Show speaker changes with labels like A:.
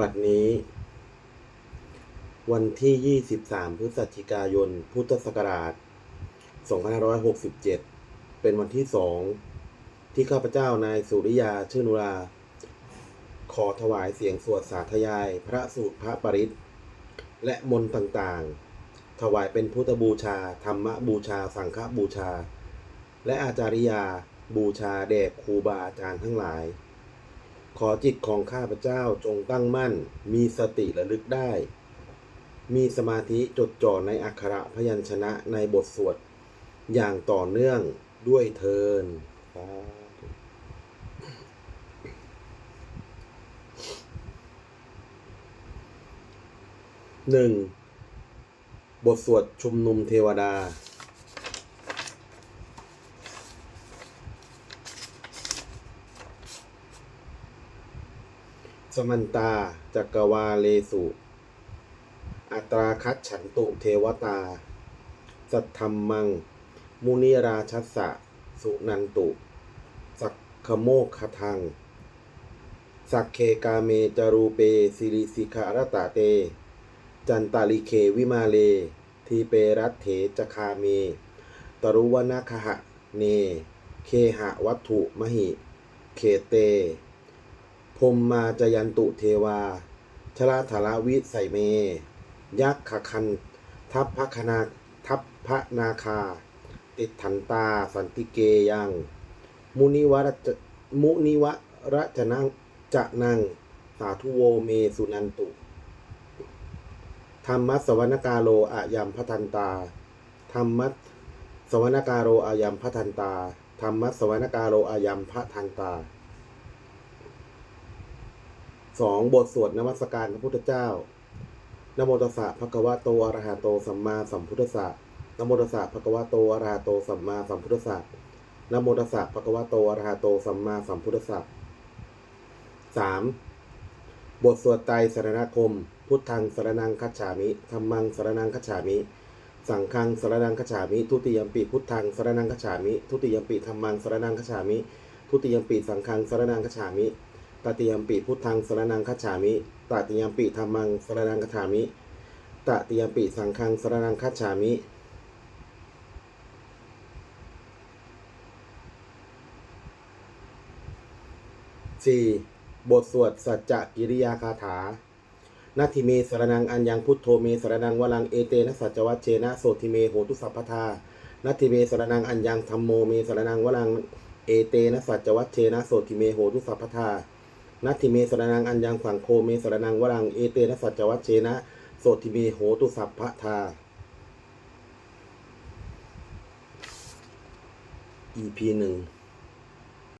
A: บัดนี้ วันที่ 23 พฤศจิกายน พุทธศักราช 2567 เป็นวันที่สองที่ข้าพเจ้านายสุริยาชื่อนุรา ขอถวายเสียงสวดสาธยาย พระสูตรพระปริตและมนต์ต่างๆ ถวายเป็นพุทธบูชา ธรรมบูชา สังฆบูชา และอาจาริยาบูชาแด่ครูบาอาจารย์ทั้งหลาย ขอจิตของข้าพเจ้าจงตั้งมั่น มีสติระลึกได้ มีสมาธิจดจ่อในอักขระพยัญชนะในบทสวด อย่างต่อเนื่องด้วยเทินหนึ่งบทสวดชุมนุมเทวดา สมันตาจักรวาเลสุ อัตราคัดฉันตุเทวตา สัทธรรมัง มุนิราชัสสะ สุนันตุ สักขโมกขทัง สักเคกาเมจารูเปสิริสิขารตะเต จันตาลิเควิมาเล ทีเปรัตเถจคาเม ตรุวนาคหะ เน เคหะวัตถุมหิเขเต พมมาจยันตุเทวาชลาธารวิใสเม ยักขคัน ทัพพคนาทัพพระนาคา ติดถันตาสันติเกยัง มุนิวรจมุนิวรจนังจะนัง สาธุโวเมสุนันตุ ธรรมสวนกาโลอายัมพทันตา ธรรมสวนกาโรอายัมพทันตา ธรรมสวนกาโรอายัมพทันตา สองบทสวดนมัสการพระพุทธเจ้านโมตัสสะภะคะวะโตอะระหะโตสัมมาสัมพุทธัสสะนโมตัสสะภะคะวะโตอะระหะโตสัมมาสัมพุทธัสสะนโมตัสสะภะคะวะโตอะระหะโตสัมมาสัมพุทธัสสะสามบทสวดไตรสรณคม พุทธังสรนังคัจฉามิธัมมังสรนังคัจฉามิ สังฆังสรนังคัจฉามิ ทุติยมปีพุทธังสรนังคัจฉามิ ทุติยมปีธัมมังสรนังคัจฉามิ ทุติยมปีสังฆังสรนังคัจฉามิ ตติยมปีพุทธังสรนังคัจฉามิตติยมปีธรรมังสรนังคัจฉามิตติยมปีสังฆังสรนังคัจฉามิสี่บทสวดสัจจกิริยาคาถานาทิเมสรนังอัญญังพุทโธเมสรนังวลังเอเตนะสัจวัชเชนะโสทิเมโหตุสัพพทานาทิเมสรนังอัญญังธรรมโมเมสรนังวลังเอเตนะสัจวัชเชนะโสทิเมโหตุสัพพทา นัตถิเมสรนังอัญญังสังโฆเมสรนังวรังเอเตนะสัจวัชเชนะโสติเมโหตุสัพพทา EP หนึ่ง